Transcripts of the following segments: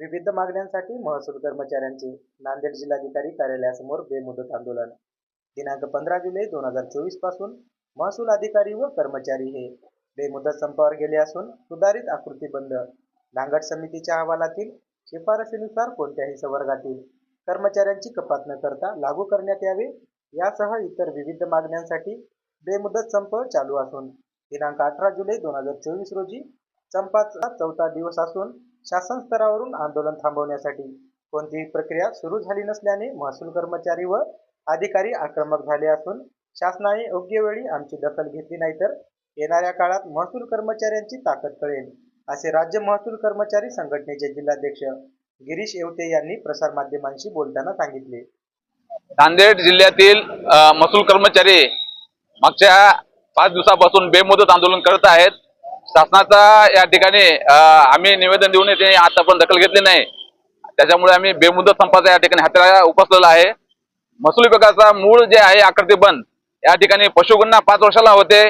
विविध मागण्यांसाठी महसूल कर्मचाऱ्यांचे नांदेड जिल्हाधिकारी कार्यालयासमोर बेमुदत आंदोलन. दिनांक पंधरा जुलै दोन हजार चोवीसपासून महसूल अधिकारी व कर्मचारी हे बेमुदत संपावर गेले असून सुधारित आकृतीबंध नांगट समितीच्या अहवालातील शिफारसीनुसार कोणत्याही संवर्गातील कर्मचाऱ्यांची कपात न करता लागू करण्यात यावे यासह इतर विविध मागण्यांसाठी बेमुदत संप चालू असून दिनांक अठरा जुलै दोन हजार चोवीस रोजी संपाचा चौथा दिवस असून शासन स्तरावरून आंदोलन थांबवण्यासाठी कोणतीही प्रक्रिया सुरू झाली नसल्याने महसूल कर्मचारी व अधिकारी आक्रमक झाले असून शासनाने योग्य वेळी आमची दखल घेतली नाही तर येणाऱ्या काळात महसूल कर्मचाऱ्यांची ताकद कळेल असे राज्य महसूल कर्मचारी संघटनेचे जिल्हाध्यक्ष गिरीश येवते यांनी प्रसारमाध्यमांशी बोलताना सांगितले. नांदेड जिल्ह्यातील महसूल कर्मचारी मागच्या पाच दिवसापासून बेमुदत आंदोलन करत आहेत. शासनाचा या ठिकाणी आम्ही निवेदन देऊन येते. आता पण दखल घेतली नाही. त्याच्यामुळे आम्ही बेमुदत संपाचा या ठिकाणी हाताळा उपसलेला आहे. महसूल विभागाचा मूळ जे आहे आकृती बंद. या ठिकाणी पशुगणना पाच वर्षाला होते.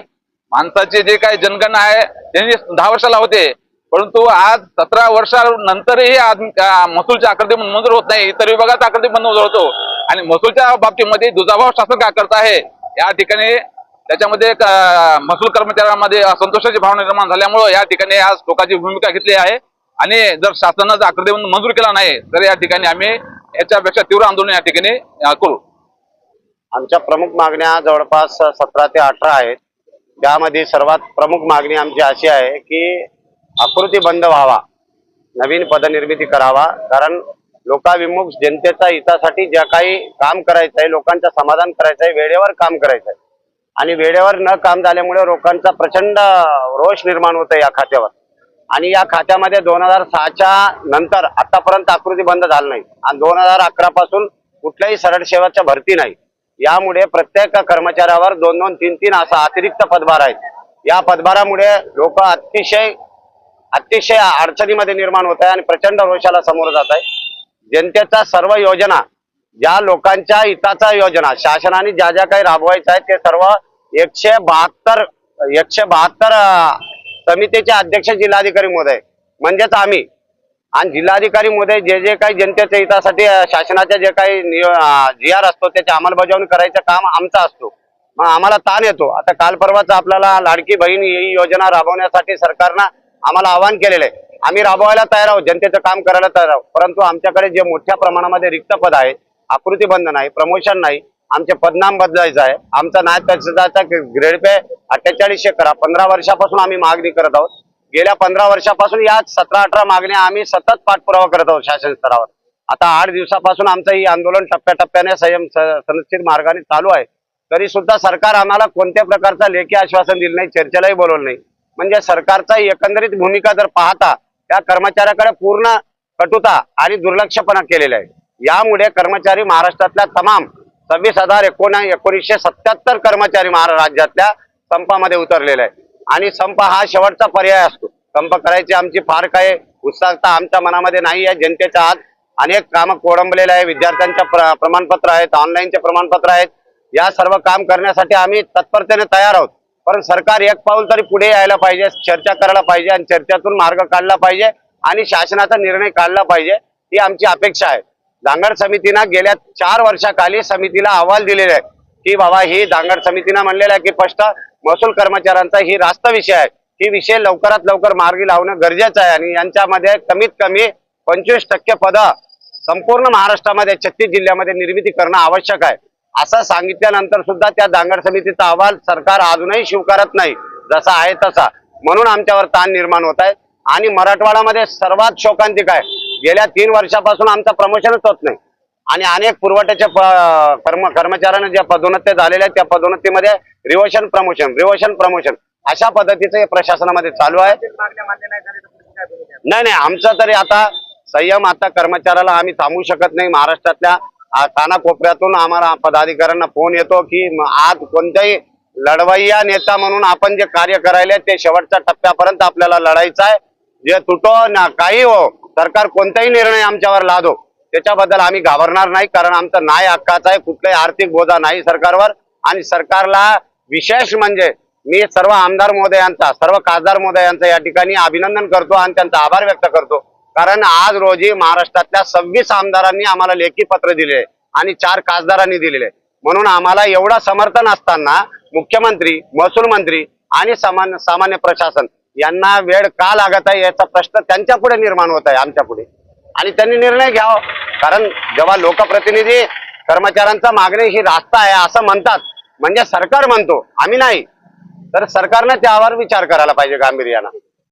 माणसाचे जे काही जनगणना आहे त्यांनी दहा वर्षाला होते. परंतु आज सतरा वर्षानंतरही आज महसूलची आकृती मंजूर होत नाही. इतर विभागाचा आकृती बंद मंजूर होतो. आणि महसूलच्या बाबतीमध्ये दुजाभाव शासन काय करत आहे या ठिकाणी त्याच्यामध्ये एक, महसूल कर्मचाऱ्यांमध्ये असंतोषाची भावना निर्माण झाल्यामुळे या ठिकाणी आज लोकांची भूमिका घेतली आहे. आणि जर शासनाचा आकृती मंजूर केला नाही तर या ठिकाणी आम्ही याच्यापेक्षा तीव्र आंदोलन या ठिकाणी करू. आमच्या प्रमुख मागण्या जवळपास सतरा ते अठरा आहेत. त्यामध्ये सर्वात प्रमुख मागणी आमची अशी आहे की आकृती बंद व्हावा नवीन पदनिर्मिती करावा कारण लोकाभिमुख जनतेच्या हितासाठी ज्या काही काम करायचं आहे लोकांचं समाधान करायचं आहे वेळेवर काम करायचं आहे आणि वेळेवर न काम झाल्यामुळे लोकांचा प्रचंड रोष निर्माण होतो या खात्यावर. आणि या खात्यामध्ये दोन हजार सहाच्या नंतर आतापर्यंत आकृती बंद झाली नाही. आणि दोन हजार अकरा पासून कुठल्याही सरळ सेवाच्या भरती नाही. यामुळे प्रत्येक कर्मचाऱ्यावर दोन दोन तीन तीन असा अतिरिक्त पदभार आहेत या पदभारामुळे लोक अतिशय अतिशय अडचणीमध्ये निर्माण होत आहे आणि प्रचंड रोषाला समोर जात आहे. जनतेचा सर्व योजना ज्या लोकांच्या हिताचा योजना शासनाने ज्या ज्या काही राबवायच्या आहेत ते सर्व एकशे बहात्तर एकशे बहात्तर समितीचे अध्यक्ष जिल्हाधिकारी महोदय. म्हणजेच आम्ही. आणि जिल्हाधिकारी मध्ये जे जे काही जनतेच्या हितासाठी शासनाच्या जे काही जी आर असतो त्याची अंमलबजावणी करायचं काम आमचा असतो. मग आम्हाला ताण येतो. आता काल परवाच आपल्याला लाडकी बहीण ही योजना राबवण्यासाठी सरकारनं आम्हाला आवाहन केलेलं आहे. आम्ही राबवायला तयार आहोत. जनतेचं काम करायला तयार आहोत. परंतु आमच्याकडे जे मोठ्या प्रमाणामध्ये रिक्त पद आहे आकृतीबंध नाही प्रमोशन नाही आमचे पदनाम बदलायचं आहे. आमचा नायब तहसीलदारचा ग्रेड पे अठ्ठेचाळीसशे करा पंधरा वर्षापासून आम्ही मागणी करत आहोत. गेल्या पंधरा वर्षापासून या सतरा अठरा मागण्या आम्ही सतत पाठपुरावा करत आहोत शासन स्तरावर. आता आठ दिवसापासून आमचं ही आंदोलन टप्प्याटप्प्याने संयम स- मार्गाने चालू आहे. तरी सुद्धा सरकार आम्हाला कोणत्या प्रकारचं लेखी आश्वासन दिलं नाही चर्चेलाही बोलवलं नाही. म्हणजे सरकारचा एकंदरीत भूमिका जर पाहता त्या कर्मचाऱ्याकडे पूर्ण कटुता आणि दुर्लक्षपणा केलेला आहे यामुळे कर्मचारी महाराष्ट्रातल्या तमाम सव्वीस हजार एकोणा एकोणीसशे सत्याहत्तर कर्मचारी महारा राज्यातल्या संपामध्ये उतरलेला आहे आणि संप हा शेवटचा पर्याय असतो. संप करायची आमची फार काय उत्साहता आमच्या मनामध्ये नाही आहे. जनतेच्या आज अनेक कामं कोळंबलेले आहे विद्यार्थ्यांच्या प्र प्रमाणपत्र आहेत ऑनलाईनचे प्रमाणपत्र आहेत. या सर्व काम करण्यासाठी आम्ही तत्परतेने तयार आहोत. पण सरकार एक पाऊल तरी पुढे यायला पाहिजे चर्चा करायला पाहिजे आणि चर्चेतून मार्ग काढला पाहिजे आणि शासनाचा निर्णय काढला पाहिजे ही आमची अपेक्षा आहे. दांगड समितीनं गेल्या चार वर्षाखाली समितीला अहवाल दिलेले आहे की बाबा ही दांगड समितीनं म्हणलेलं आहे की स्पष्ट महसूल कर्मचाऱ्यांचा ही रास्त विषय आहे. ही विषय लवकरात लवकर मार्गी लावणं गरजेचं आहे आणि यांच्यामध्ये कमीत कमी पंचवीस टक्के पदं संपूर्ण महाराष्ट्रामध्ये छत्तीस जिल्ह्यामध्ये निर्मिती करणं आवश्यक आहे. असं सांगितल्यानंतर सुद्धा त्या दांगड समितीचा अहवाल सरकार अजूनही स्वीकारत नाही जसा आहे तसा. म्हणून आमच्यावर ताण निर्माण होत आहे. आणि मराठवाड्यामध्ये सर्वात शोकांतिक आहे गेल्या तीन वर्षापासून आमचं प्रमोशनच होत नाही. आणि अनेक पुरवठ्याच्या कर्म कर्मचाऱ्यांना ज्या पदोन्नत्या झालेल्या आहेत त्या पदोन्नतीमध्ये रिव्हर्शन प्रमोशन रिव्हर्शन प्रमोशन अशा पद्धतीचं हे प्रशासनामध्ये चालू आहे. नाही नाही आमचं तरी आता संयम आता कर्मचाऱ्याला आम्ही थांबू शकत नाही. महाराष्ट्रातल्या कानाकोपऱ्यातून आम्हाला पदाधिकाऱ्यांना फोन येतो की आज कोणत्याही लढवय्या नेता म्हणून आपण जे कार्य करायले ते शेवटच्या टप्प्यापर्यंत आपल्याला लढायचं आहे. जे तुटो ना काही हो सरकार कोणताही निर्णय आमच्यावर लादो त्याच्याबद्दल आम्ही घाबरणार नाही कारण आमचं नाय हक्काचा आहे कुठलाही आर्थिक बोजा नाही सरकारवर. आणि सरकारला विशेष म्हणजे मी सर्व आमदार महोदयांचा सर्व खासदार महोदयांचा या ठिकाणी अभिनंदन करतो आणि त्यांचा आभार व्यक्त करतो. कारण आज रोजी महाराष्ट्रातल्या सव्वीस आमदारांनी आम्हाला लेखी पत्र दिले आणि चार खासदारांनी दिलेले. म्हणून आम्हाला एवढं समर्थन असताना मुख्यमंत्री महसूल मंत्री आणि सामान्य सामान्य प्रशासन यांना वेळ का लागत आहे याचा प्रश्न त्यांच्या पुढे निर्माण होत आहे आमच्या पुढे. आणि त्यांनी निर्णय घ्यावा. कारण जेव्हा लोकप्रतिनिधी कर्मचाऱ्यांचा मागणी ही रास्ता आहे असं म्हणतात म्हणजे सरकार म्हणतो आम्ही नाही. तर सरकारनं त्यावर विचार करायला पाहिजे गांभीर्यानं.